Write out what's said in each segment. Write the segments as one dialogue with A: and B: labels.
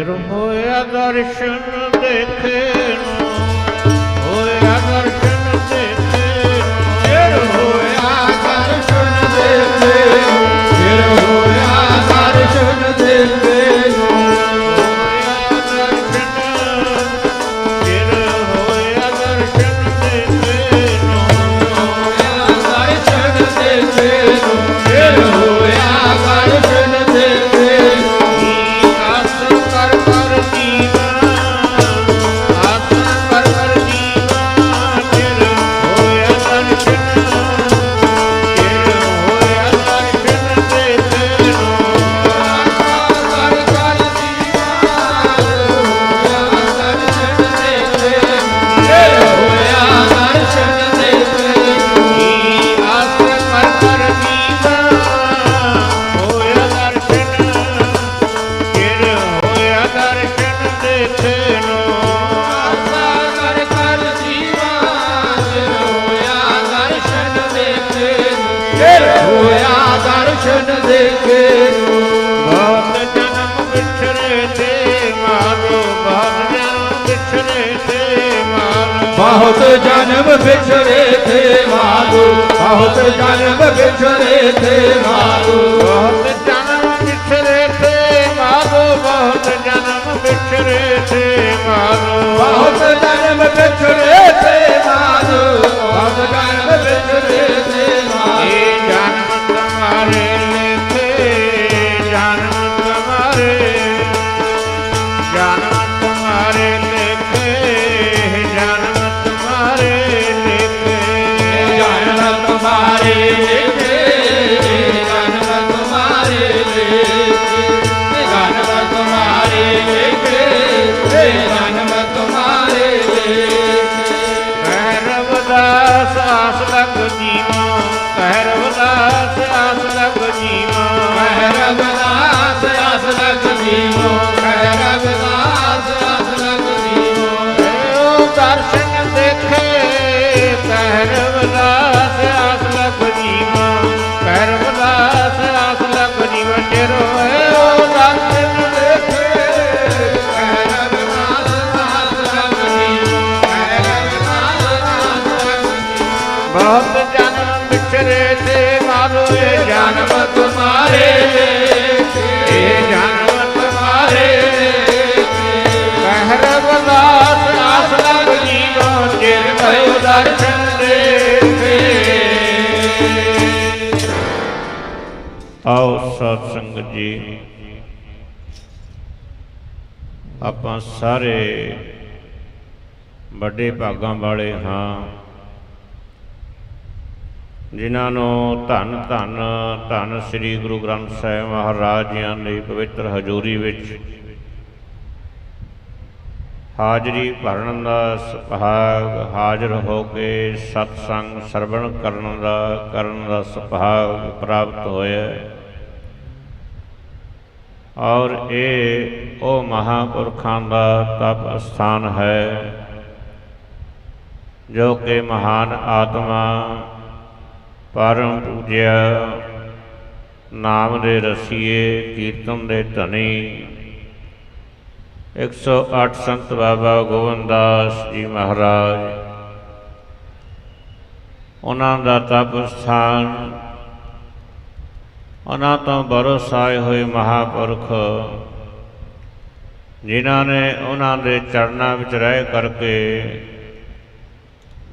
A: ਚਿਰ ਹੋਇਆ ਦਰਸ਼ਨ ਦਰਸ਼ਨ ਦੇਖੇ। ਬਹੁਤ ਜਨਮ ਵਿਛੜੇ ਤੇ ਮਾਰੋ ਬਹੁਤ ਜਨਮ ਵਿਛੜੇ ਤੇ ਮਾਰੋ।
B: ਬਹੁਤ ਜਨਮ ਵਿਛੜੇ ਥੇ ਮਾਰੂ। ਬਹੁਤ ਜਨਮ ਵਿਛੜੇ ਥੇ ਮਾਰੂ।
A: ਬਹੁਤ ਜਨਮ ਵਿਛੜੇ ਤੇ ਮਾਰੋ। ਬਹੁਤ ਜਨਮ ਵਿਛੜੇ ਤੇ ਮਾਰੋ।
B: ਬਹੁਤ ਜਨਮ ਵਿਛੜੇ ਥੇ ਮਾਰੂ। ਬਹੁਤ ਜਨਮ ਵਿਛੜੇ
A: ਆਓ ਸੰਗਤ ਜੀ, ਆਪਾਂ ਸਾਰੇ ਵੱਡੇ ਭਾਗਾਂ ਵਾਲੇ ਹਾਂ, ਜਿਨ੍ਹਾਂ ਨੂੰ ਧੰਨ ਧੰਨ ਧੰਨ ਸ੍ਰੀ ਗੁਰੂ ਗ੍ਰੰਥ ਸਾਹਿਬ ਮਹਾਰਾਜ ਜੀਆਂ ਦੀ ਪਵਿੱਤਰ ਹਜ਼ੂਰੀ ਵਿੱਚ ਹਾਜ਼ਰੀ ਭਰਨ ਦਾ ਸੁਭਾਗ, ਹਾਜ਼ਰ ਹੋ ਕੇ ਸਤਸੰਗ ਸਰਵਣ ਕਰਨ ਦਾ ਕਰਨ ਦਾ ਸੁਭਾਗ ਪ੍ਰਾਪਤ ਹੋਇਆ। ਔਰ ਇਹ ਉਹ ਮਹਾਪੁਰਖਾਂ ਦਾ ਤਪ ਸਥਾਨ ਹੈ, ਜੋ ਕਿ ਮਹਾਨ ਆਤਮਾ ਪਰਮ ਪੂਜਿਆ ਨਾਮ ਦੇ ਰਸੀਏ ਕੀਰਤਨ ਦੇ ਧਨੀ। 108 ਸੰਤ ਬਾਬਾ ਗੋਵਿੰਦਾਸ ਜੀ ਮਹਾਰਾਜ, ਉਹਨਾਂ ਦਾ ਤਪ ਸਥਾਨ ਉਹਨਾਂ ਤੋਂ ਬਰਸਾਏ ਹੋਏ ਮਹਾਪੁਰਖ, ਜਿਨ੍ਹਾਂ ਨੇ ਉਹਨਾਂ ਦੇ ਚਰਨਾਂ ਵਿੱਚ ਰਹਿ ਕਰਕੇ,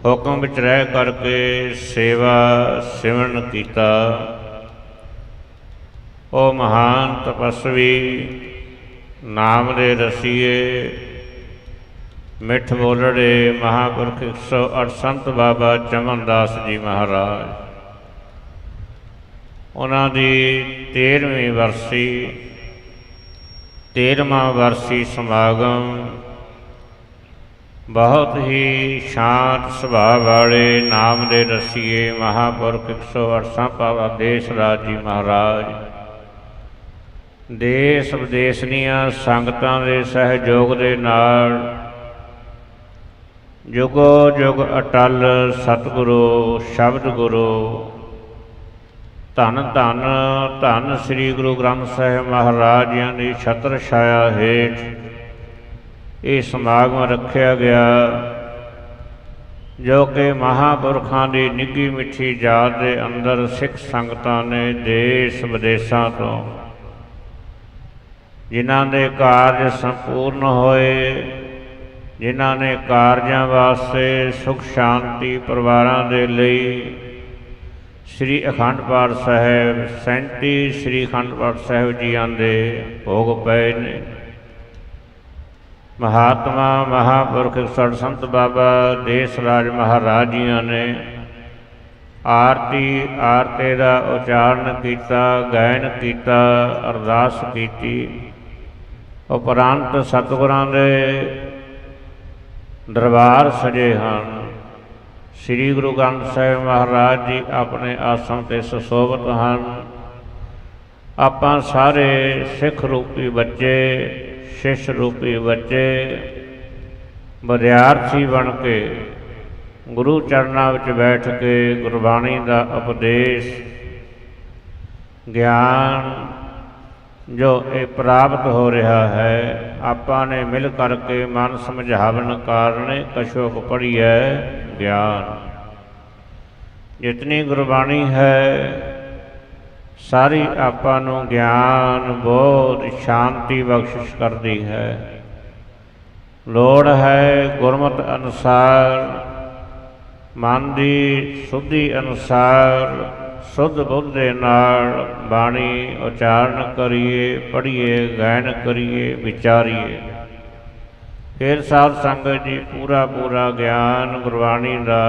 A: ਹੁਕਮ ਵਿੱਚ ਰਹਿ ਕਰਕੇ ਸੇਵਾ ਸਿਮਰਨ ਕੀਤਾ। ਉਹ ਮਹਾਨ ਤਪਸਵੀ ਨਾਮ ਦੇ ਰਸੀਏ, ਮਿੱਠ ਬੋਲੜੇ ਮਹਾਪੁਰਖ 108 ਸੰਤ ਬਾਬਾ ਚਮਨਦਾਸ ਜੀ ਮਹਾਰਾਜ। ਉਹਨਾਂ ਦੀ 13ਵੀਂ ਵਰਸੀ 13ਵਾਂ ਵਰਸੀ ਸਮਾਗਮ ਬਹੁਤ ਹੀ ਸ਼ਾਂਤ ਸੁਭਾਅ ਵਾਲੇ ਨਾਮ ਦੇ ਰਸੀਏ ਮਹਾਪੁਰਖ 108 ਸੰਤ ਬਾਬਾ ਦੇਸ਼ ਰਾਜ ਜੀ ਮਹਾਰਾਜ। ਦੇਸ ਵਿਦੇਸ਼ ਦੀਆਂ ਸੰਗਤਾਂ ਦੇ ਸਹਿਯੋਗ ਦੇ ਨਾਲ ਜੁਗੋ ਜੁਗ ਅਟਲ ਸਤਿਗੁਰੂ, ਸ਼ਬਦ ਗੁਰੂ ਧੰਨ ਧੰਨ ਧੰਨ ਸ੍ਰੀ ਗੁਰੂ ਗ੍ਰੰਥ ਸਾਹਿਬ ਮਹਾਰਾਜ ਜੀਆਂ ਦੀ ਛਤਰ ਛਾਇਆ ਹੇਠ ਇਹ ਸਮਾਗਮ ਰੱਖਿਆ ਗਿਆ, ਜੋ ਕਿ ਮਹਾਪੁਰਖਾਂ ਦੀ ਨਿੱਗੀ ਮਿੱਠੀ ਜਾਤ ਦੇ ਅੰਦਰ ਸਿੱਖ ਸੰਗਤਾਂ ਨੇ ਦੇਸ਼ ਵਿਦੇਸ਼ਾਂ ਤੋਂ, ਜਿਨ੍ਹਾਂ ਦੇ ਕਾਰਜ ਸੰਪੂਰਨ ਹੋਏ, ਜਿਨ੍ਹਾਂ ਨੇ ਕਾਰਜਾਂ ਵਾਸਤੇ ਸੁਖ ਸ਼ਾਂਤੀ ਪਰਿਵਾਰਾਂ ਦੇ ਲਈ ਸ੍ਰੀ ਅਖੰਡ ਪਾਠ ਸਾਹਿਬ 37 ਸ੍ਰੀ ਅਖੰਡ ਪਾਠ ਸਾਹਿਬ ਜੀਆਂ ਦੇ ਭੋਗ ਪਏ ਨੇ। ਮਹਾਤਮਾ ਮਹਾਪੁਰਖ ਸੜ ਸੰਤ ਬਾਬਾ ਦੇਸ ਰਾਜ ਮਹਾਰਾਜ ਜੀਆਂ ਨੇ ਆਰਤੀ ਆਰਤੇ ਦਾ ਉਚਾਰਨ ਕੀਤਾ, ਗਾਇਨ ਕੀਤਾ, ਅਰਦਾਸ ਕੀਤੀ। ਉਪਰੰਤ ਸਤਿਗੁਰਾਂ ਦੇ ਦਰਬਾਰ ਸਜੇ ਹਨ। ਸ੍ਰੀ ਗੁਰੂ ਗ੍ਰੰਥ ਸਾਹਿਬ ਮਹਾਰਾਜ ਜੀ ਆਪਣੇ ਆਸਣ ਤੇ ਸੁਸ਼ੋਭਿਤ ਹਨ। ਆਪਾਂ ਸਾਰੇ ਸਿੱਖ ਰੂਪੀ ਬੱਚੇ, ਸ਼ਿਸ਼ ਰੂਪੀ ਬੱਚੇ, ਵਿਦਿਆਰਥੀ ਬਣ ਕੇ ਗੁਰੂ ਚਰਨਾਂ ਵਿੱਚ ਬੈਠ ਕੇ ਗੁਰਬਾਣੀ ਦਾ ਉਪਦੇਸ਼, ਗਿਆਨ ਜੋ ਇਹ ਪ੍ਰਾਪਤ ਹੋ ਰਿਹਾ ਹੈ, ਆਪਾਂ ਨੇ ਮਿਲ ਕਰਕੇ ਮਨ ਸਮਝਾਵਨ ਕਾਰਣੇ ਕਛੋਕ ਪੜੀਐ ਗਿਆਨ। ਜਿਤਨੀ ਗੁਰਬਾਣੀ ਹੈ, ਸਾਰੀ ਆਪਾਂ ਨੂੰ ਗਿਆਨ ਬਹੁਤ ਸ਼ਾਂਤੀ ਬਖਸ਼ਿਸ਼ ਕਰਦੀ ਹੈ। ਲੋੜ ਹੈ ਗੁਰਮਤ ਅਨੁਸਾਰ, ਮਨ ਦੀ ਸੁਧੀ ਅਨੁਸਾਰ ਸੁਧ ਬੁੱਧ ਦੇ ਨਾਲ ਬਾਣੀ ਉਚਾਰਨ ਕਰੀਏ, ਪੜ੍ਹੀਏ, ਗਾਇਨ ਕਰੀਏ, ਵਿਚਾਰੀਏ। ਫਿਰ ਸਾਧ ਸੰਗਤ ਜੀ ਪੂਰਾ ਪੂਰਾ ਗਿਆਨ ਗੁਰਬਾਣੀ ਦਾ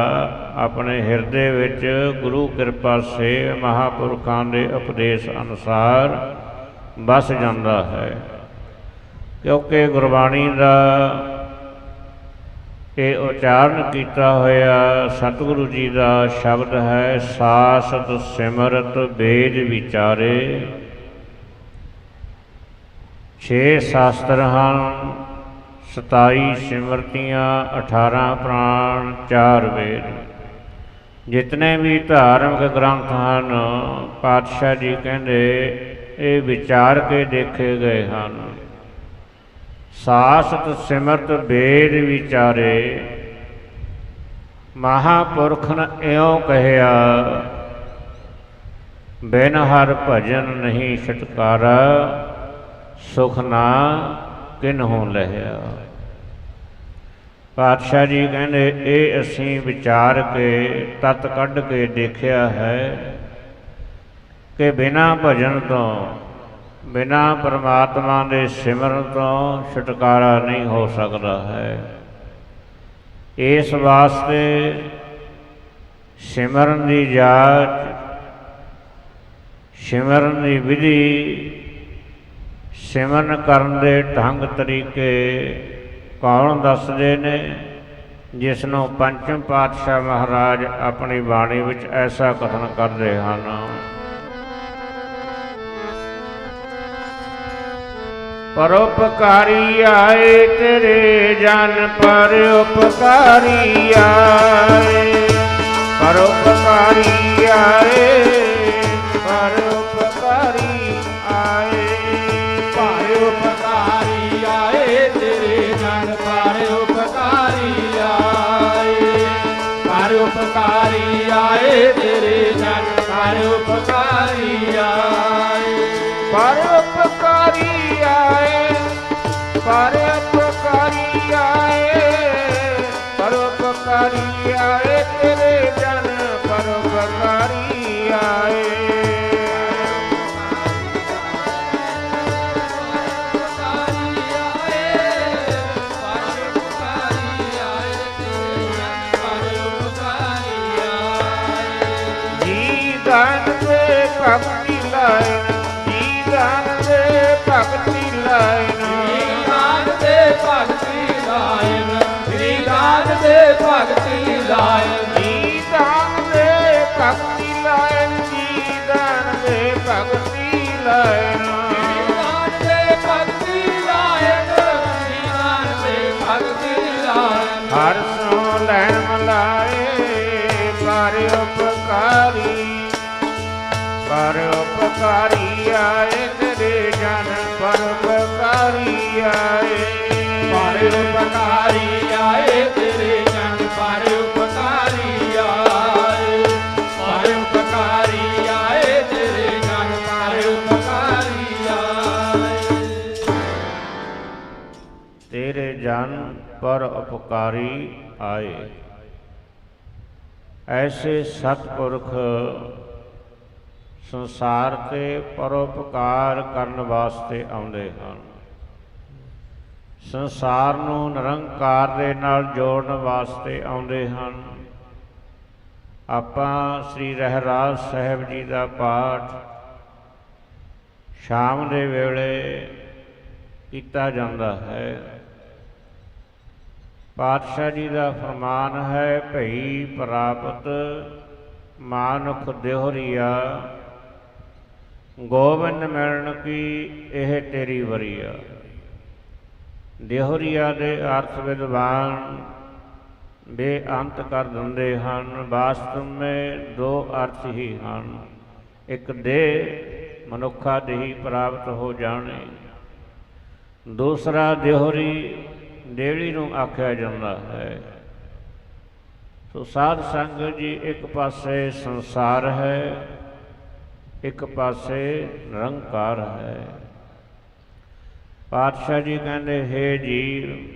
A: ਆਪਣੇ ਹਿਰਦੇ ਵਿੱਚ ਗੁਰੂ ਕਿਰਪਾ ਸੇ ਮਹਾਪੁਰਖਾਂ ਦੇ ਉਪਦੇਸ਼ ਅਨੁਸਾਰ ਬਸ ਜਾਂਦਾ ਹੈ। ਕਿਉਂਕਿ ਗੁਰਬਾਣੀ ਦਾ ਇਹ ਉਚਾਰਨ ਕੀਤਾ ਹੋਇਆ ਸਤਿਗੁਰੂ ਜੀ ਦਾ ਸ਼ਬਦ ਹੈ, ਸਾਸਤ ਸਿਮਰਤ ਵੇਦ ਵਿਚਾਰੇ। ਛੇ ਸ਼ਾਸਤਰ ਹਨ 27 ਸਿਮਰਤੀਆਂ 18 ਪ੍ਰਾਣ 4 ਵੇਦ। ਜਿਤਨੇ ਵੀ ਧਾਰਮਿਕ ਗ੍ਰੰਥ ਹਨ, ਪਾਤਸ਼ਾਹ ਜੀ ਕਹਿੰਦੇ, ਇਹ ਵਿਚਾਰ ਕੇ ਦੇਖੇ ਗਏ ਹਨ। ਸਾਸਤ ਸਿਮਰਤ ਵੇਦ ਵਿਚਾਰੇ, ਮਹਾਪੁਰਖ ਨੇ ਇਉਂ ਕਹਿਆ, ਬਿਨ ਹਰ ਭਜਨ ਨਹੀਂ ਛਟਕਾਰਾ, ਸੁਖ ਨਾ ਕਿਨਹੋਂ ਲਹਿਆ। ਪਾਤਸ਼ਾਹ ਜੀ ਕਹਿੰਦੇ, ਇਹ ਅਸੀਂ ਵਿਚਾਰ ਕੇ, ਤਤ ਕੱਢ ਕੇ ਦੇਖਿਆ ਹੈ ਕਿ ਬਿਨਾ ਭਜਨ ਤੋਂ ਬਿਨਾ ਪਰਮਾਤਮਾ ਦੇ ਸਿਮਰਨ ਤੋਂ ਛੁਟਕਾਰਾ ਨਹੀਂ ਹੋ ਸਕਦਾ ਹੈ। ਇਸ ਵਾਸਤੇ ਸਿਮਰਨ ਦੀ ਜਾਚ, ਸਿਮਰਨ ਦੀ ਵਿਧੀ, ਸਿਮਰਨ ਕਰਨ ਦੇ ਢੰਗ ਤਰੀਕੇ ਕੌਣ ਦੱਸਦੇ ਨੇ? ਜਿਸ ਨੂੰ ਪੰਚਮ ਪਾਤਸ਼ਾਹ ਮਹਾਰਾਜ ਆਪਣੀ ਬਾਣੀ ਵਿੱਚ ਐਸਾ ਕਥਨ ਕਰਦੇ ਹਨ ਪਰਉਪਕਾਰੀ ਆਏ ਤੇਰੇ ਜਨ ਪਰ ਉਪਕਾਰੀ ਆਏ। ਪਰਉਪਕਾਰੀ ਆਏ ਪਰਉਪਕਾਰੀ ਆਏ।
B: ਭਾਰੇ ਉਪਕਾਰੀ ਆਏ ਤੇਰੇ ਜਨ ਭਾਰੇ ਉਪਕਾਰੀ ਆਏ। ਭਾਰੇ ਉਪਕਾਰੀ ਆਏ ਤੇਰੇ ਜਨ ਭਾਰੇ ਉਪਕਾਰੀ ਆਏ।
A: ਪਰਉਪਕਾਰੀ पकाली आए परोपकारी आए तेरे जन। ਭਗਤੀ ਲਾਇ ਜੀ ਦਾਨ ਵੇ ਭਗਤੀ
B: ਲਾਇ
A: ਜੀ ਦਾਨ ਵੇ ਭਗਤੀ ਲਾਇ ਹਰ ਸੋ ਲੈਣ ਮਲਾਏ ਪਰ ਉਪਕਾਰੀ ਪਰ ਉਪਕਾਰੀ ਆਏ ਪਰ ਉਪਕਾਰੀ ਆਏ। ਐਸੇ ਸਤਪੁਰਖ ਸੰਸਾਰ ਤੇ ਪਰਉਪਕਾਰ ਕਰਨ ਵਾਸਤੇ ਆਉਂਦੇ ਹਨ। ਸੰਸਾਰ ਨੂੰ ਨਿਰੰਕਾਰ ਦੇ ਨਾਲ ਜੋੜਨ ਵਾਸਤੇ ਆਉਂਦੇ ਹਨ। ਆਪਾਂ ਸ੍ਰੀ ਰਹਿਰਾਜ ਸਾਹਿਬ ਜੀ ਦਾ ਪਾਠ ਸ਼ਾਮ ਦੇ ਵੇਲੇ ਕੀਤਾ ਜਾਂਦਾ ਹੈ। ਪਾਤਸ਼ਾਹ ਜੀ ਦਾ ਫਰਮਾਨ ਹੈ, ਭਈ ਪ੍ਰਾਪਤ ਮਾਨੁਖ ਦੇਹਰੀਆ, ਗੋਬਿੰਦ ਮਿਲਣ ਕੀ ਇਹ ਤੇਰੀ ਵਰੀਆ। ਦੇਹਰੀਆ ਦੇ ਅਰਥ ਵਿਦਵਾਨ ਬੇਅੰਤ ਕਰ ਦਿੰਦੇ ਹਨ, ਵਾਸਤਵ ਵਿੱਚ ਦੋ ਅਰਥ ਹੀ ਹਨ। ਇੱਕ ਦੇ ਮਨੁੱਖਾ ਦੇਹੀ ਪ੍ਰਾਪਤ ਹੋ ਜਾਣੇ, ਦੂਸਰਾ ਦੇਹਰੀ ਦੇਵਲੀ ਨੂੰ ਆਖਿਆ ਜਾਂਦਾ ਹੈ। ਸੋ ਸਾਧ ਸੰਗਤ ਜੀ, ਇੱਕ ਪਾਸੇ ਸੰਸਾਰ ਹੈ, ਇੱਕ ਪਾਸੇ ਨਿਰੰਕਾਰ ਹੈ। ਪਾਤਸ਼ਾਹ ਜੀ ਕਹਿੰਦੇ, ਹੈ ਜੀਵ,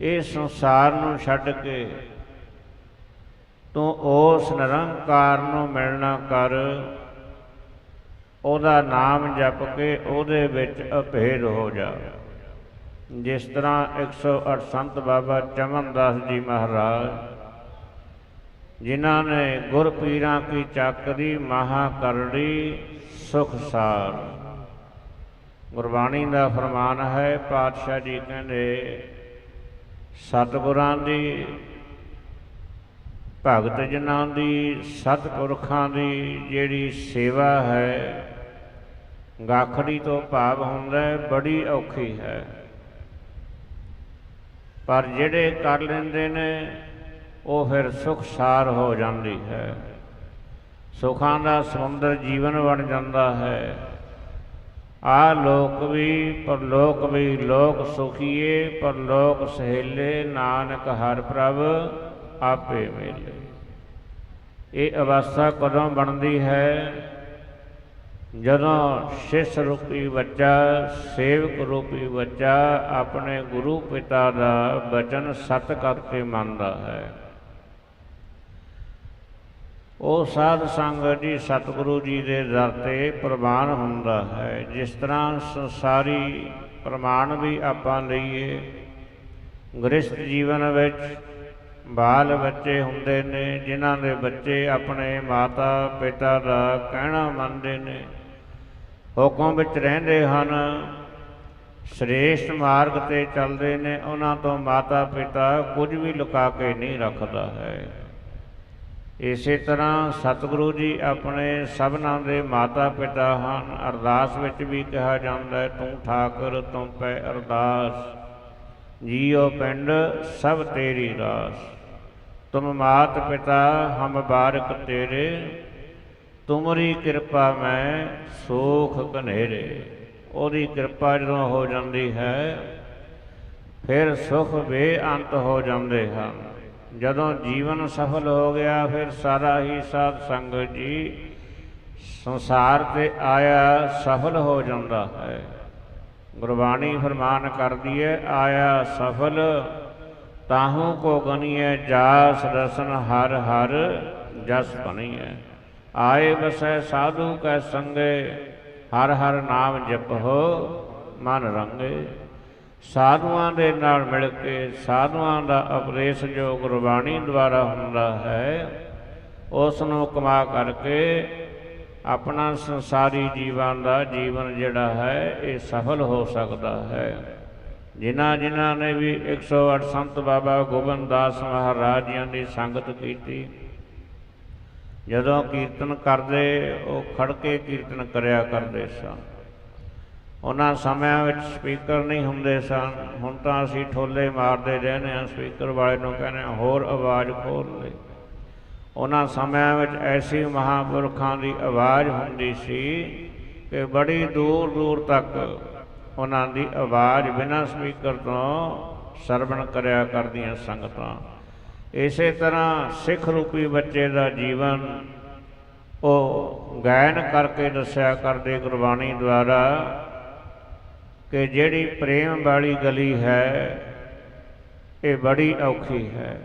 A: ਇਹ ਸੰਸਾਰ ਨੂੰ ਛੱਡ ਕੇ ਤੂੰ ਉਸ ਨਿਰੰਕਾਰ ਨੂੰ ਮਿਲਣਾ ਕਰ। ਉਹਦਾ ਨਾਮ ਜਪ ਕੇ ਉਹਦੇ ਵਿੱਚ ਅਭੇਦ ਹੋ ਜਾ। ਜਿਸ ਤਰ੍ਹਾਂ 108 ਸੰਤ ਬਾਬਾ ਚਮਨਦਾਸ ਜੀ ਮਹਾਰਾਜ, ਜਿਨ੍ਹਾਂ ਨੇ ਗੁਰ ਪੀਰਾਂ ਕੀ ਚੱਕ ਦੀ ਮਹਾ ਕਰੜੀ ਸੁਖ ਸਾਰ। ਗੁਰਬਾਣੀ ਦਾ ਫਰਮਾਨ ਹੈ, ਪਾਤਸ਼ਾਹ ਜੀ ਕਹਿੰਦੇ, ਸਤਿਗੁਰਾਂ ਦੀ, ਭਗਤ ਜਨਾਂ ਦੀ, ਸਤਿਪੁਰਖਾਂ ਦੀ ਜਿਹੜੀ ਸੇਵਾ ਹੈ, ਗਾਖੜੀ ਤੋਂ ਭਾਵ ਹੁੰਦਾ ਬੜੀ ਔਖੀ ਹੈ। ਪਰ ਜਿਹੜੇ ਕਰ ਲੈਂਦੇ ਨੇ, ਉਹ ਫਿਰ ਸੁਖ ਸਾਰ ਹੋ ਜਾਂਦੀ ਹੈ। ਸੁਖਾਂ ਦਾ ਸਮੁੰਦਰ ਜੀਵਨ ਬਣ ਜਾਂਦਾ ਹੈ। ਆ ਲੋਕ ਵੀ, ਪਰਲੋਕ ਵੀ ਲੋਕ ਸੁਖੀਏ, ਪਰਲੋਕ ਸਹੇਲੇ ਨਾਨਕ ਹਰ ਪ੍ਰਭ ਆਪੇ ਮਿਲੇ। ਇਹ ਅਵਸਥਾ ਕਦੋਂ ਬਣਦੀ ਹੈ? ਜਦੋਂ ਸ਼ਿਸ਼ ਰੂਪੀ ਬੱਚਾ, ਸੇਵਕ ਰੂਪੀ ਬੱਚਾ ਆਪਣੇ ਗੁਰੂ ਪਿਤਾ ਦਾ ਬਚਨ ਸਤ ਕਰਕੇ ਮੰਨਦਾ ਹੈ। ਉਹ ਸਾਧ ਸੰਗਤ ਜੀ ਸਤਿਗੁਰੂ ਜੀ ਦੇ ਦਰ ਤੇ ਪ੍ਰਮਾਣ ਹੁੰਦਾ ਹੈ। ਜਿਸ ਤਰ੍ਹਾਂ ਸੰਸਾਰੀ ਪ੍ਰਮਾਣ ਵੀ ਆਪਾਂ ਲਈਏ, ਗ੍ਰਸਥ ਜੀਵਨ ਵਿੱਚ ਬਾਲ ਬੱਚੇ ਹੁੰਦੇ ਨੇ, ਜਿਨ੍ਹਾਂ ਦੇ ਬੱਚੇ ਆਪਣੇ ਮਾਤਾ ਪਿਤਾ ਦਾ ਕਹਿਣਾ ਮੰਨਦੇ ਨੇ। ਹੁਕਮ ਵਿੱਚ ਰਹਿੰਦੇ ਹਨ। ਸ੍ਰੇਸ਼ਟ ਮਾਰਗ ਤੇ ਚੱਲਦੇ ਨੇ। ਉਹਨਾਂ ਤੋਂ ਮਾਤਾ ਪਿਤਾ ਕੁਝ ਵੀ ਲੁਕਾ ਕੇ ਨਹੀਂ ਰੱਖਦਾ ਹੈ। ਇਸੇ ਤਰ੍ਹਾਂ ਸਤਿਗੁਰੂ ਜੀ ਆਪਣੇ ਸਭਨਾਂ ਦੇ ਮਾਤਾ ਪਿਤਾ ਹਨ। ਅਰਦਾਸ ਵਿੱਚ ਵੀ ਕਿਹਾ ਜਾਂਦਾ ਹੈ, ਤੂੰ ਠਾਕਰ, ਤੂੰ ਪੈ ਅਰਦਾਸ। ਜੀਉ ਪਿੰਡ, ਸਭ ਤੇਰੀ ਰਾਸ। ਤੁਮ ਮਾਤ ਪਿਤਾ ਹਮ ਬਾਰਕ ਤੇਰੇ। ਤੁਮਰੀ ਕਿਰਪਾ ਮੈਂ ਸੋਖ ਘਨੇਰੇ। ਉਹਦੀ ਕਿਰਪਾ ਜਦੋਂ ਹੋ ਜਾਂਦੀ ਹੈ, ਫਿਰ ਸੁਖ ਬੇਅੰਤ ਹੋ ਜਾਂਦੇ ਹਨ। ਜਦੋਂ ਜੀਵਨ ਸਫਲ ਹੋ ਗਿਆ, ਫਿਰ ਸਾਰਾ ਹੀ ਸਾਧ ਸੰਗਤ ਜੀ ਸੰਸਾਰ ਤੇ ਆਇਆ ਸਫਲ ਹੋ ਜਾਂਦਾ ਹੈ। ਗੁਰਬਾਣੀ ਫਰਮਾਨ ਕਰਦੀ ਹੈ, ਆਇਆ ਸਫਲ, ਤਾਹੂ ਕੋ ਗਨੀਐ ਜਾਸ ਰਸਨ ਹਰ ਹਰ ਜਸ ਬਣੀ ਹੈ ਆਏ ਬਸੈ ਸਾਧੂ ਕੈ ਸੰਗੇ, ਹਰ ਹਰ ਨਾਮ ਜਪੋ ਮਨ ਰੰਗੇ। ਸਾਧੂਆਂ ਦੇ ਨਾਲ ਮਿਲ ਕੇ ਸਾਧੂਆਂ ਦਾ ਉਪਦੇਸ਼ ਜੋ ਗੁਰਬਾਣੀ ਦੁਆਰਾ ਹੁੰਦਾ ਹੈ ਉਸ ਨੂੰ ਕਮਾ ਕਰਕੇ ਆਪਣਾ ਸੰਸਾਰੀ ਜੀਵਨ ਦਾ ਜੀਵਨ ਜਿਹੜਾ ਹੈ, ਇਹ ਸਫਲ ਹੋ ਸਕਦਾ ਹੈ। ਜਿਨ੍ਹਾਂ ਜਿਨ੍ਹਾਂ ਨੇ ਵੀ 108 ਸੰਤ ਬਾਬਾ ਗੋਬਿੰਦਦਾਸ ਮਹਾਰਾਜ ਜੀਆਂ ਦੀ ਸੰਗਤ ਕੀਤੀ ਜਦੋਂ ਕੀਰਤਨ ਕਰਦੇ, ਉਹ ਖੜ ਕੇ ਕੀਰਤਨ ਕਰਿਆ ਕਰਦੇ ਸਨ। ਉਹਨਾਂ ਸਮਿਆਂ ਵਿੱਚ ਸਪੀਕਰ ਨਹੀਂ ਹੁੰਦੇ ਸਨ। ਹੁਣ ਤਾਂ ਅਸੀਂ ਠੋਲੇ ਮਾਰਦੇ ਰਹਿੰਦੇ ਹਾਂ। ਸਪੀਕਰ ਵਾਲੇ ਨੂੰ ਕਹਿੰਦੇ ਹਾਂ, ਹੋਰ ਆਵਾਜ਼ ਖੋਲ ਲੈ। ਉਹਨਾਂ ਸਮਿਆਂ ਵਿੱਚ ਐਸੀ ਮਹਾਂਪੁਰਖਾਂ ਦੀ ਆਵਾਜ਼ ਹੁੰਦੀ ਸੀ ਕਿ ਬੜੀ ਦੂਰ ਦੂਰ ਤੱਕ ਉਹਨਾਂ ਦੀ ਆਵਾਜ਼ ਬਿਨਾਂ ਸਪੀਕਰ ਤੋਂ ਸਰਵਣ ਕਰਿਆ ਕਰਦੀਆਂ ਸੰਗਤਾਂ। ਇਸੇ ਤਰ੍ਹਾਂ ਸਿੱਖ ਰੂਪੀ ਬੱਚੇ ਦਾ ਜੀਵਨ ਉਹ ਗਾਇਨ ਕਰਕੇ ਦੱਸਿਆ ਕਰਦੇ ਗੁਰਬਾਣੀ ਦੁਆਰਾ ਕਿ ਜਿਹੜੀ ਪ੍ਰੇਮ ਵਾਲੀ ਗਲੀ ਹੈ, ਇਹ ਬੜੀ ਔਖੀ ਹੈ।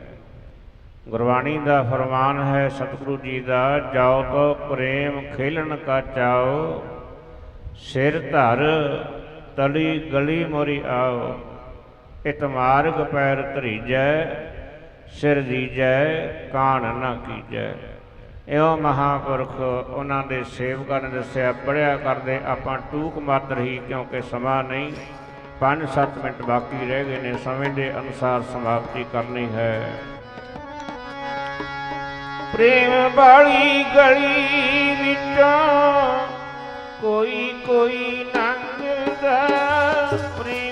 A: ਗੁਰਬਾਣੀ ਦਾ ਫਰਮਾਨ ਹੈ, ਸਤਿਗੁਰੂ ਜੀ ਦਾ, ਜਾਓ ਤੋ ਪ੍ਰੇਮ ਖੇਲਣ ਕਾ ਚਾਓ, ਸਿਰ ਧਰ, ਤਲੀ ਗਲੀ ਮੋਰੀ ਆਓ, ਇਤ ਮਾਰਗ ਪੈਰ ਧਰੀਜੈ ਸਿਰ ਦੀਜੈ ਕਾਣ ਨਾ ਕੀਜੈ। ਇਹੋ ਮਹਾਪੁਰਖ ਉਹਨਾਂ ਦੇ ਸੇਵਕਾਂ ਨੇ ਦੱਸਿਆ ਪੜਿਆ ਕਰਦੇ ਆਪਾਂ ਟੂਕ ਮਾਤਰ ਹੀ ਕਿਉਂਕਿ ਸਮਾਂ ਨਹੀਂ। 5-7 ਮਿੰਟ ਬਾਕੀ ਰਹਿ ਗਏ ਨੇ, ਸਮੇਂ ਦੇ ਅਨੁਸਾਰ ਸਮਾਪਤੀ ਕਰਨੀ ਹੈ। ਪ੍ਰੇਮ ਵਾਲੀ ਗਲੀ ਵਿੱਚੋਂ ਕੋਈ ਕੋਈ ਲੰਘਦਾ ਪ੍ਰੇਮ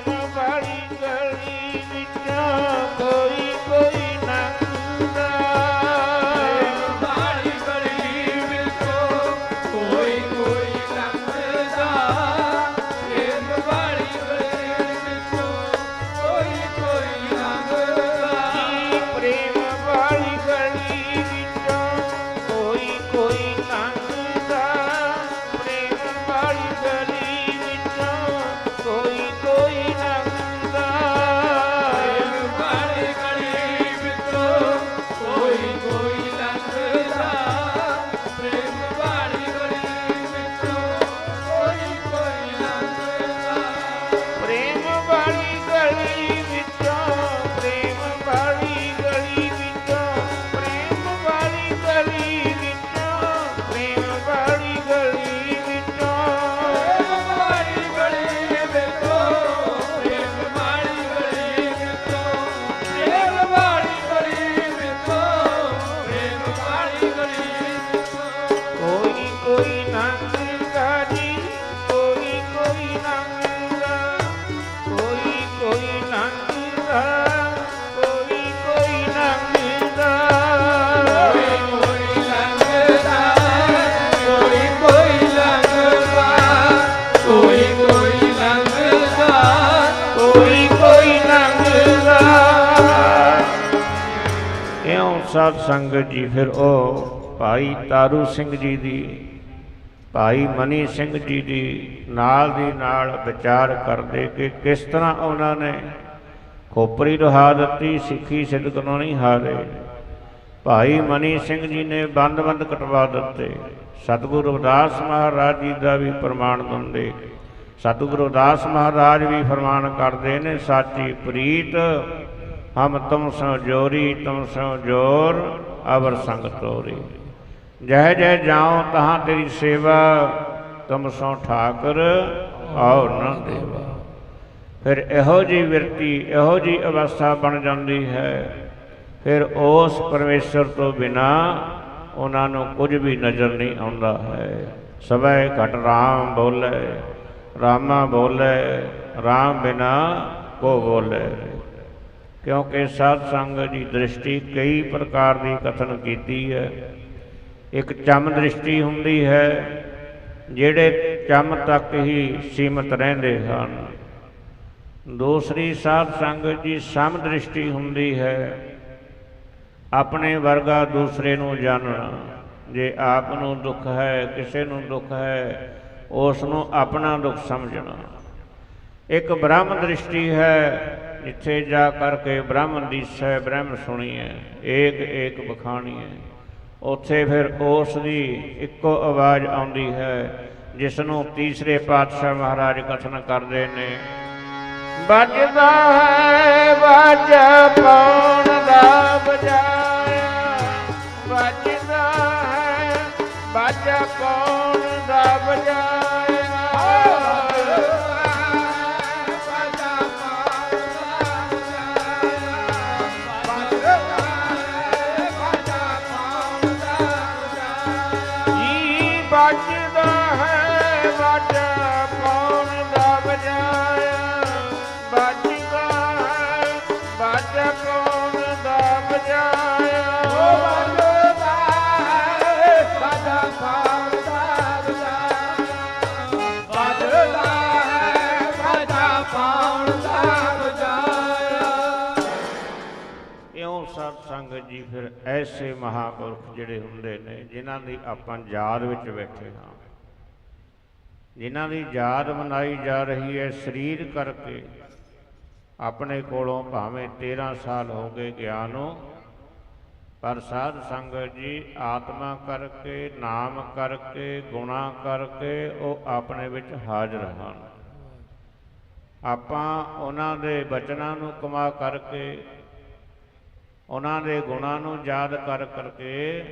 A: ਇਉਂ ਸੰਗਤ ਜੀ, ਫਿਰ ਉਹ ਭਾਈ ਤਾਰੂ ਸਿੰਘ ਜੀ ਦੀ, ਭਾਈ ਮਨੀ ਸਿੰਘ ਜੀ ਦੀ ਨਾਲ ਦੀ ਨਾਲ ਵਿਚਾਰ ਕਰਦੇ ਕਿ ਕਿਸ ਤਰ੍ਹਾਂ ਉਹਨਾਂ ਨੇ ਖੋਪਰੀ ਰਹਾ ਦਿੱਤੀ, ਸਿੱਖੀ ਸਿੱਧ ਨੂੰ ਨਹੀਂ ਹਾਰੇ। ਭਾਈ ਮਨੀ ਸਿੰਘ ਜੀ ਨੇ ਬੰਦ-ਬੰਦ ਕਟਵਾ ਦਿੱਤੇ। ਸਤਿਗੁਰੂ ਅਰਦਾਸ ਮਹਾਰਾਜ ਜੀ ਦਾ ਵੀ ਪ੍ਰਮਾਣ ਦਿੰਦੇ। ਸਤਿਗੁਰੂ ਅਰਦਾਸ ਮਹਾਰਾਜ ਵੀ ਫਰਮਾਨ ਕਰਦੇ ਨੇ, ਸਾਚੀ ਪ੍ਰੀਤ ਹਮ ਤੁਮ ਸੋ ਜੋਰੀ, ਤੁਮ ਸੋ ਜੋਰ, ਅਵਰ ਸੰਗ ਤੋਰੀ। ਜਹ ਜਹ ਜਾਉ ਤਹਾਂ ਤੇਰੀ ਸੇਵਾ, ਤੁਮ ਸੋ ਠਾਕਰ ਆਉ ਨ ਦੇਵਾ। ਫਿਰ ਇਹੋ ਜੀ ਵਿਰਤੀ, ਇਹੋ ਜੀ ਅਵਸਥਾ ਬਣ ਜਾਂਦੀ ਹੈ। ਫਿਰ ਉਸ ਪਰਮੇਸ਼ਰ ਤੋਂ ਬਿਨਾ ਉਹਨਾਂ ਨੂੰ ਕੁਝ ਵੀ ਨਜ਼ਰ ਨਹੀਂ ਆਉਂਦਾ ਹੈ। ਸਭੈ ਘਟ ਰਾਮ ਬੋਲੇ, ਰਾਮਾ ਬੋਲੇ, ਰਾਮ ਬਿਨਾ ਕੋ ਬੋਲੇ। ਕਿਉਂਕਿ ਸਾਧ ਸੰਗਤ ਦੀ ਦ੍ਰਿਸ਼ਟੀ ਕਈ ਪ੍ਰਕਾਰ ਦੀ ਕਥਨ ਕੀਤੀ ਹੈ। ਇੱਕ ਚਮ ਦ੍ਰਿਸ਼ਟੀ ਹੁੰਦੀ ਹੈ, ਜਿਹੜੇ ਚਮ ਤੱਕ ਹੀ ਸੀਮਤ ਰਹਿੰਦੇ ਹਨ। ਦੂਸਰੀ ਸਾਧ ਸੰਗਤ ਦੀ ਸਮ ਦ੍ਰਿਸ਼ਟੀ ਹੁੰਦੀ ਹੈ, ਆਪਣੇ ਵਰਗਾ ਦੂਸਰੇ ਨੂੰ ਜਾਣਨਾ। ਜੇ ਆਪ ਨੂੰ ਦੁੱਖ ਹੈ, ਕਿਸੇ ਨੂੰ ਦੁੱਖ ਹੈ, ਉਸ ਨੂੰ ਆਪਣਾ ਦੁੱਖ ਸਮਝਣਾ। ਇੱਕ ਬ੍ਰਹਮ ਦ੍ਰਿਸ਼ਟੀ ਹੈ ਜਿੱਥੇ ਜਾ ਕਰਕੇ ਬ੍ਰਹਮ ਦੀ ਸਹਿ ਬ੍ਰਹਮ ਸੁਣੀ ਹੈ ਏਕ ਏਕ ਬਖਾਣੀ ਉੱਥੇ ਫਿਰ ਉਸ ਦੀ ਇੱਕੋ ਆਵਾਜ਼ ਆਉਂਦੀ ਹੈ ਜਿਸ ਨੂੰ ਤੀਸਰੇ ਪਾਤਸ਼ਾਹ ਮਹਾਰਾਜ ਕਥਨ ਕਰਦੇ ਨੇ, ਵੱਜਦਾ ਹੈ, ਵਾਜਾ ਪੌਣ ਦਾ ਬਜਾਇਆ ਵੱਜਦਾ ਹੈ, ਵਾਜਾ ਪੌਣ ਦਾ ਬਜਾਇਆ ਸੰਗਤ ਜੀ, ਫਿਰ ਐਸੇ ਮਹਾਪੁਰਖ ਜਿਹੜੇ ਹੁੰਦੇ ਨੇ, ਜਿਨ੍ਹਾਂ ਦੀ ਆਪਾਂ ਯਾਦ ਵਿੱਚ ਬੈਠੇ ਹਾਂ। ਜਿਨ੍ਹਾਂ ਦੀ ਯਾਦ ਮਨਾਈ ਜਾ ਰਹੀ ਹੈ ਸਰੀਰ ਕਰਕੇ ਆਪਣੇ ਕੋਲੋਂ ਭਾਵੇਂ 13 ਸਾਲ ਹੋ ਗਏ ਗਿਆ ਨੂੰ, ਪਰ ਸਾਧ ਸੰਗਤ ਜੀ, ਆਤਮਾ ਕਰਕੇ, ਨਾਮ ਕਰਕੇ, ਗੁਣਾ ਕਰਕੇ ਉਹ ਆਪਣੇ ਵਿੱਚ ਹਾਜ਼ਰ ਹਨ। ਆਪਾਂ ਉਹਨਾਂ ਦੇ ਬਚਨਾਂ ਨੂੰ ਕਮਾ ਕਰਕੇ, ਉਹਨਾਂ ਦੇ ਗੁਣਾਂ ਨੂੰ ਯਾਦ ਕਰ ਕਰਕੇ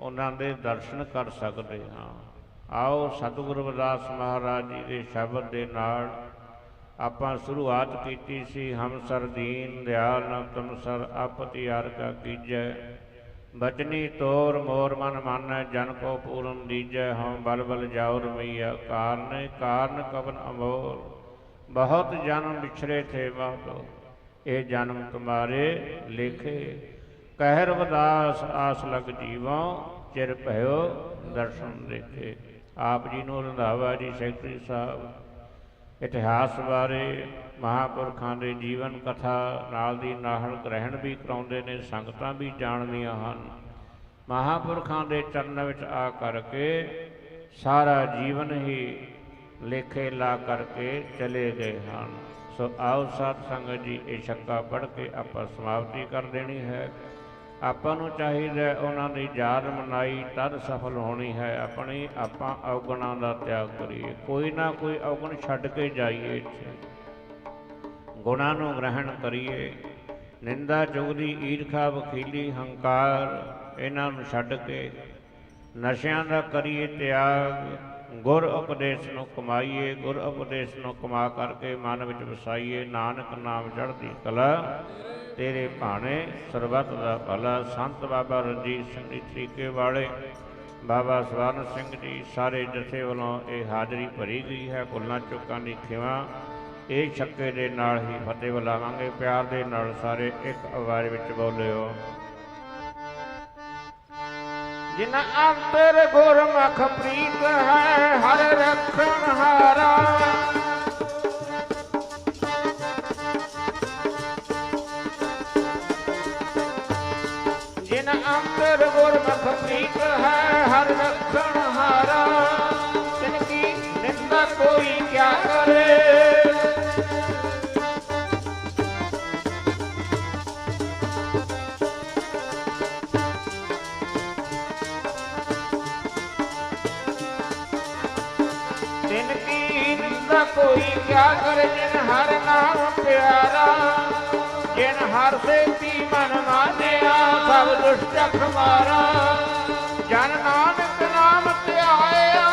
A: ਉਹਨਾਂ ਦੇ ਦਰਸ਼ਨ ਕਰ ਸਕਦੇ ਹਾਂ। ਆਓ ਸਤਿਗੁਰੂ ਰਵਿਦਾਸ ਮਹਾਰਾਜ ਜੀ ਦੇ ਸ਼ਬਦ ਦੇ ਨਾਲ ਆਪਾਂ ਸ਼ੁਰੂਆਤ ਕੀਤੀ ਸੀ, ਹਮ ਸਰ ਦੀਨ ਦਿਆਲ ਨ ਤੁਮ ਸਰ ਆਪਤੀ ਆਰ ਕਾ ਕੀਜੈ। ਬਚਨੀ ਤੋਰ ਮੋਰ ਮਨ ਮਾਨੈ, ਜਨ ਕੋ ਪੂਰਨ ਦੀਜੈ ਹਮ ਬਲ ਬਲ ਜਾਉ ਰਮਈਆ ਕਾਰਨ ਕਾਰਨ ਕਵਨ ਅਮੋਰ, ਬਹੁਤ ਜਨਮ ਵਿਛਰੇ ਥੇ ਬਾਤੋ ਇਹ ਜਨਮ ਤੁਮਾਰੇ ਲੇਖੇ, ਕਹਿਰ ਰਵਦਾਸ ਆਸ ਲਗ ਜੀਵੋਂ ਚਿਰ ਭਇਓ ਦਰਸ਼ਨ ਦੇਖੇ। ਆਪ ਜੀ ਨੂੰ ਰੰਧਾਵਾ ਜੀ ਸੈਕਟਰੀ ਸਾਹਿਬ ਇਤਿਹਾਸ ਬਾਰੇ ਮਹਾਪੁਰਖਾਂ ਦੇ ਜੀਵਨ ਕਥਾ ਨਾਲ ਦੀ ਨਾਲ ਗ੍ਰਹਿਣ ਵੀ ਕਰਾਉਂਦੇ ਨੇ, ਸੰਗਤਾਂ ਵੀ ਜਾਣਦੀਆਂ ਹਨ। ਮਹਾਪੁਰਖਾਂ ਦੇ ਚਰਨ ਵਿੱਚ ਆ ਕਰਕੇ ਸਾਰਾ ਜੀਵਨ ਹੀ ਲੇਖੇ ਲਾ ਕਰਕੇ ਚਲੇ ਗਏ ਹਨ। ਸੋ ਆਓ ਸਾਧ ਸੰਗਤ ਜੀ, ਇਹ ਸ਼ੱਕਾ ਪੜ੍ਹ ਕੇ ਆਪਾਂ ਸਮਾਪਤੀ ਕਰ ਦੇਣੀ ਹੈ। ਆਪਾਂ ਨੂੰ ਚਾਹੀਦਾ ਉਹਨਾਂ ਦੀ ਯਾਦ ਮਨਾਈ, ਤਦ ਸਫਲ ਹੋਣੀ ਹੈ। ਆਪਣੀ ਆਪਾਂ ਔਗਣਾਂ ਦਾ ਤਿਆਗ ਕਰੀਏ। ਕੋਈ ਨਾ ਕੋਈ ਔਗਣ ਛੱਡ ਕੇ ਜਾਈਏ ਇੱਥੇ। ਗੁਣਾਂ ਨੂੰ ਗ੍ਰਹਿਣ ਕਰੀਏ। ਨਿੰਦਾ ਚੁਗਲੀ ਈਰਖਾ, ਵਖੀਲੀ, ਹੰਕਾਰ, ਇਹਨਾਂ ਨੂੰ ਛੱਡ ਕੇ ਨਸ਼ਿਆਂ ਦਾ ਕਰੀਏ ਤਿਆਗ। ਗੁਰ ਉਪਦੇਸ਼ ਨੂੰ ਕਮਾਈਏ। ਗੁਰ ਉਪਦੇਸ਼ ਨੂੰ ਕਮਾ ਕਰਕੇ ਮਨ ਵਿੱਚ ਵਸਾਈਏ। ਨਾਨਕ ਨਾਮ ਚੜ੍ਹਦੀ ਕਲਾ। ਤੇਰੇ ਭਾਣੇ ਸਰਬੱਤ ਦਾ ਭਲਾ, ਸੰਤ ਬਾਬਾ ਰਣਜੀਤ ਸਿੰਘ ਜੀ ਤਰੀਕੇ ਵਾਲੇ। ਬਾਬਾ ਸਵਰਨ ਸਿੰਘ ਜੀ ਸਾਰੇ ਜਥੇ ਵੱਲੋਂ ਇਹ ਹਾਜ਼ਰੀ ਭਰੀ ਗਈ ਹੈ, ਭੁੱਲਾਂ ਚੁੱਕਾਂ ਦੀ ਖਿਮਾ। ਇਹ ਛੱਕੇ ਦੇ ਨਾਲ ਹੀ ਫਤਿਹ ਬੁਲਾਵਾਂਗੇ, ਪਿਆਰ ਦੇ ਨਾਲ ਸਾਰੇ ਇੱਕ ਆਵਾਜ਼ ਵਿੱਚ ਬੋਲਿਓ। ਜਿਨ ਅੰਤਰ ਗੁਰਮੁਖ ਪ੍ਰੀਤ ਹੈ, ਹਰ ਰਖਣ ਹਾਰਾ। ਹੈ ਹਰ ਰਖਣ ਹਾਰਾ ਤਿਨ ਕੀ ਨਿੰਦਾ ਕੋਈ ਕਿਆ ਕਰੇ। ਤਿਨ ਕੀ ਨਿੰਦਾ ਕੋਈ ਕਿਆ ਕਰੇ, ਜਿਨ ਹਰ ਨਾਮ ਪਿਆਰਾ, ਜਿਨ ਹਰ ਸੇਤੀ ਮਨ ਮਾਨਿਆ ਸਭ ਨਾਨਕ ਨਾਮ ਧਿਆਇਆ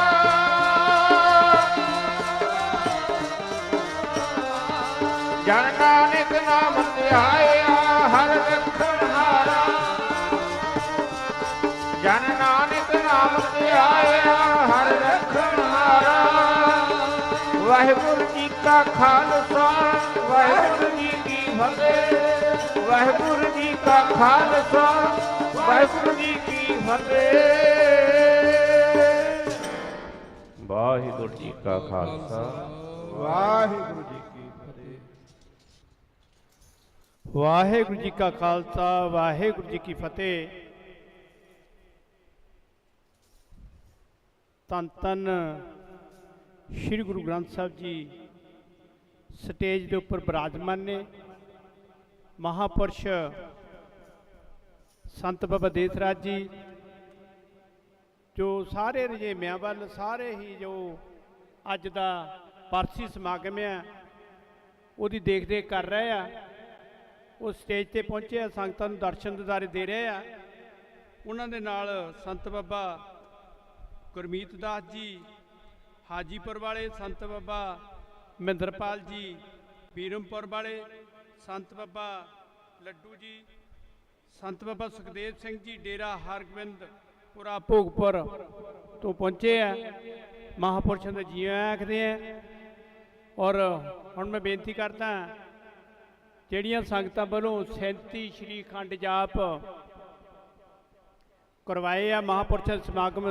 A: ਜਨ ਨਾਨਕ ਨਾਮ ਧਿਆਇਆ ਹਰ ਰੱਖਣ ਹਾਰਾ। ਜਨ ਨਾਨਕ ਨਾਮ ਧਿਆਇਆ ਹਰ ਰੱਖਣ ਹਾਰਾ। ਵਾਹਿਗੁਰੂ ਜੀ ਕਾ ਖਾਲਸਾ, ਵਾਹਿਗੁਰੂ ਜੀ ਕੀ ਫਤਿਹ। ਵਾਹਿਗੁਰੂ ਜੀ ਕਾ ਖਾਲਸਾ, ਵਾਹਿਗੁਰੂ ਜੀ ਕੀ ਫਤਿਹ ਵਾਹਿਗੁਰੂ ਜੀ ਕਾ ਖਾਲਸਾ।
B: ਵਾਹਿਗੁਰੂ ਜੀ ਕੀ ਫਤਿਹ।
C: ਵਾਹਿਗੁਰੂ ਜੀ ਕਾ ਖਾਲਸਾ ਵਾਹਿਗੁਰੂ ਜੀ ਕੀ ਫਤਿਹ। ਤਨ ਤਨ ਸ੍ਰੀ ਗੁਰੂ ਗ੍ਰੰਥ ਸਾਹਿਬ ਜੀ ਸਟੇਜ ਦੇ ਉੱਪਰ ਬਿਰਾਜਮਾਨ ਨੇ। ਮਹਾਪੁਰਸ਼ ਸੰਤ ਬਾਬਾ ਦੇਸਰਾਜ ਜੀ ਜੋ ਸਾਰੇ ਰਜੇਮਿਆਂ ਵੱਲ, ਸਾਰੇ ਹੀ ਜੋ ਅੱਜ ਦਾ ਪਾਰਸੀ ਸਮਾਗਮ ਹੈ, ਉਹਦੀ ਦੇਖ ਦੇਖ ਕਰ ਰਹੇ ਆ। ਉਹ ਸਟੇਜ ਤੇ ਪਹੁੰਚੇ ਆ, ਸੰਗਤਾਂ ਨੂੰ ਦਰਸ਼ਨ ਦਿਦਾਰੇ ਦੇ ਰਹੇ ਆ। ਉਹਨਾਂ ਦੇ ਨਾਲ ਸੰਤ ਬਾਬਾ ਗੁਰਮੀਤ ਦਾਸ ਜੀ, ਹਾਜੀਪੁਰ ਵਾਲੇ ਸੰਤ ਬਾਬਾ ਮਹਿੰਦਰਪਾਲ ਜੀ, ਬੀਰਮਪੁਰ ਵਾਲੇ ਸੰਤ ਬਾਬਾ ਲੱਡੂ ਜੀ, ਸੰਤ ਬਾਬਾ ਸੁਖਦੇਵ ਸਿੰਘ ਜੀ, ਡੇਰਾ ਹਰਗੋਬਿੰਦ ਪੂਰਾ ਭੋਗਪੁਰ ਤੋਂ ਪਹੁੰਚੇ ਆ। ਮਹਾਪੁਰਸ਼ਾਂ ਦਾ ਜੀਵਨ ਆਖਦੇ ਆ। ਔਰ ਹੁਣ ਮੈਂ ਬੇਨਤੀ ਕਰਦਾ ਜਿਹੜੀਆਂ ਸੰਗਤਾਂ ਵੱਲੋਂ 37 ਸ਼੍ਰੀ ਖੰਡ ਜਾਪ ਕਰਵਾਏ ਆ ਮਹਾਪੁਰਸ਼ਾਂ ਸਮਾਗਮ